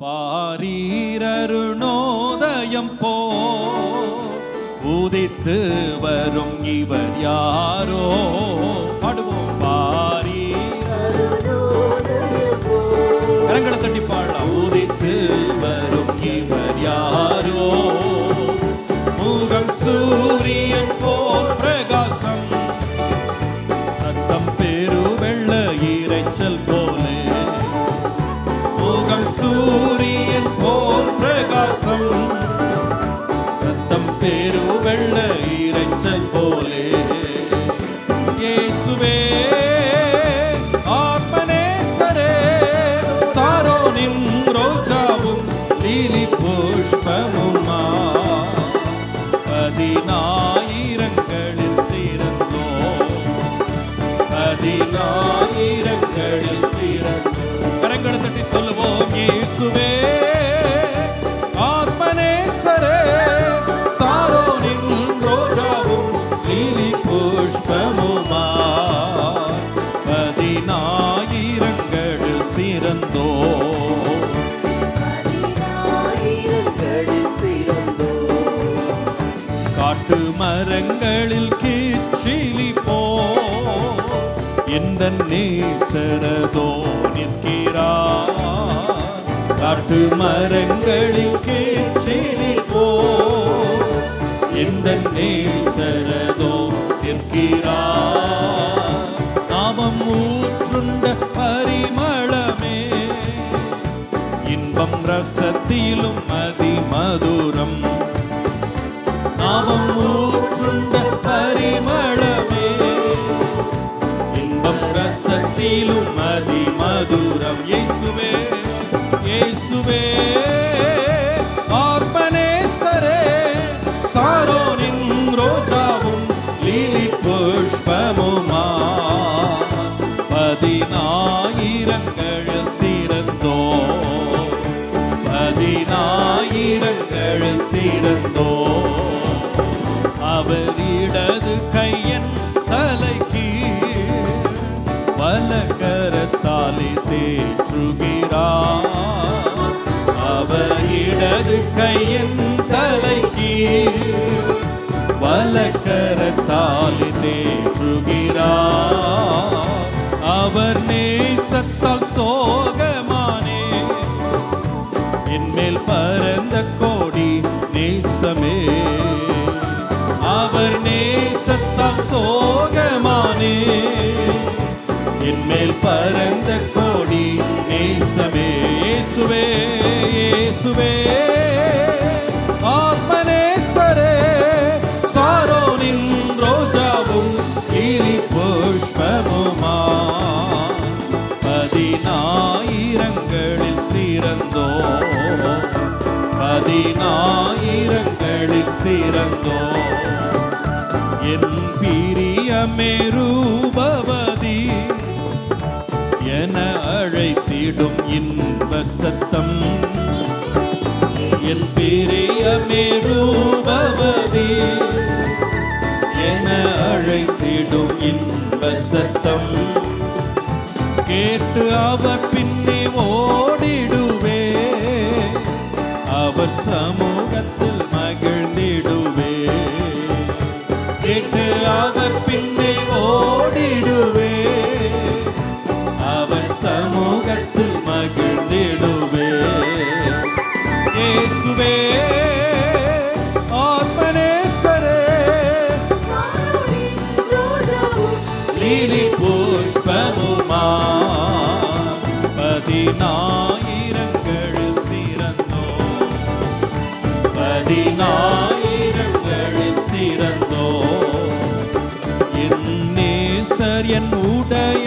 பாரீரருணோதயம் போ. உதித்து வரும் இவர் யாரோ? பதினாயிரங்களில் சிறந்தோ பதினாயிரங்களில் சிறந்தோ கரங்களை தட்டி சொல்லுவோம் இயேசுவே எந்த நேசரதோ நிற்கிறார் காட்டு மரங்களில் கீச்சிலி போ. எந்த நேசரதோ நிற்கிறா அவர் இடது கையன் தலைக்கு வலக்கரத்தால் தேற்றுகிறார் அவர் நேசத்தால் சோகமானே என்மேல் பரந்த கோடி நேசமே. அவர் நேசத்தால் சோகமானே என்மேல் பரந்த கோடி நேசமே இயேசுவே இயேசுவே ஆத்மனேஸ்வரே சாரோனின் ரோஜாவும் இலி புஷ்பமுமா பதினாயிரங்களில் சிறந்தோ பதினாயிரங்களில் சிறந்தோ இன்ப சத்தம் என் பிரியமே ரூபவதி என அழைத்திடும் இன்ப சத்தம். கேட்டு அவர் பின்னே ஓடிடுவே. அவர் சமூகத்தில் மகிழ்ந்திடுவே. கேட்டு அவர் பின் திலி புஷ்பமுமா பதினாயிரங்களில் சிறந்தோ பதினாயிரங்களில் சிறந்தோ என் நேசர் என் உடைய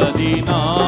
The Dina.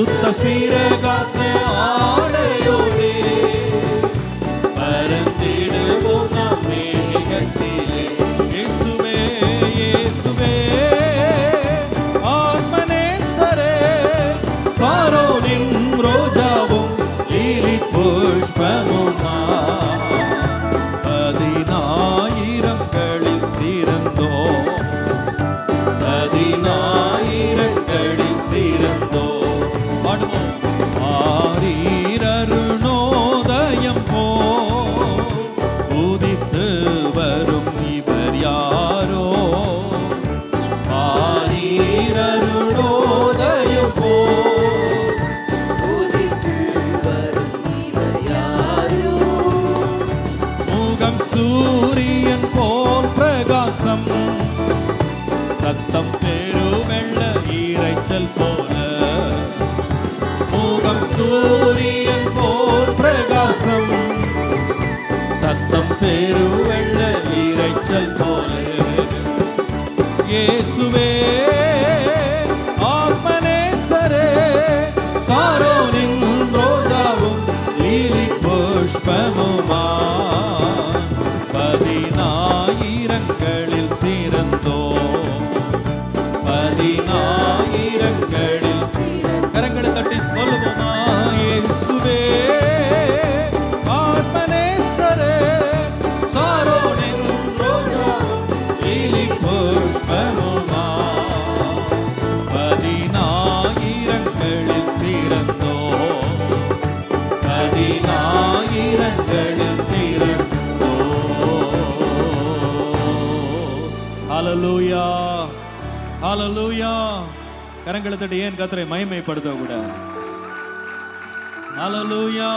Sutas piregas se மின்னல் போல. மோகம் சூரியன் போர் பிரகாசம். சத்தம் பெருவெள்ள இறைச்சல் போல. இயேசுவே ஆத்மனேசரே சாரோ பதினாயிரங்களில் சிறந்தோ ஹலலூயா ஹலலூயா கரங்களை தட்டி ஏன் கத்திரை மயமைப்படுத்த கூட ஹலலூயா